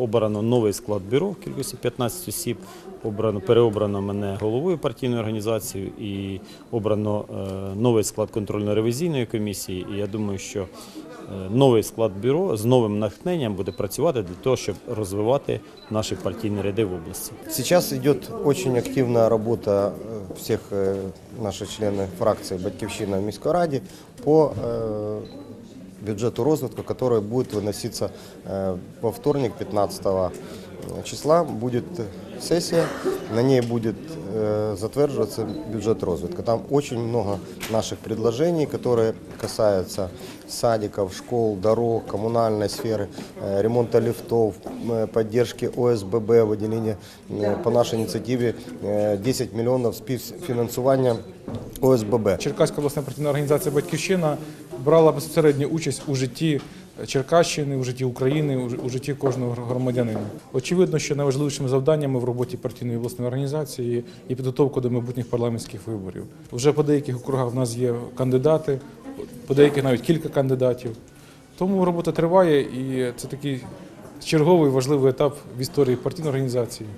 обрано новий склад бюро в кількості 15 осіб. Обрано, переобрано мене головою партійної організації і обрано е, новий склад контрольно-ревізійної комісії. І я думаю, що е, новий склад бюро з новим натхненням буде працювати для того, щоб розвивати наші партійні ряди в області. Сейчас идет очень активная работа э, всех э, наших членов фракции «Батьківщина» в Міській Раді по э, бюджету розвитку, который будет выноситься э, во вторник, 15 числа. Будет сессия, на ней будет э, затверживаться бюджет розвитка. Там очень много наших предложений, которые касаются садиков, школ, дорог, коммунальной сферы, э, ремонта лифтов, э, поддержки ОСББ, выделения э, по нашей инициативе э, 10 миллионов співфінансування ОСББ. Черкаська обласна партійна організація Батьківщина брала безпосередню участь у житті Черкащини, у житті України, у житті кожного громадянина. Очевидно, що найважливішими завданнями в роботі партійної обласної організації є підготовка до майбутніх парламентських виборів. Вже по деяких округах в нас є кандидати, по деяких навіть кілька кандидатів. Тому робота триває, і це такий черговий важливий етап в історії партійної організації.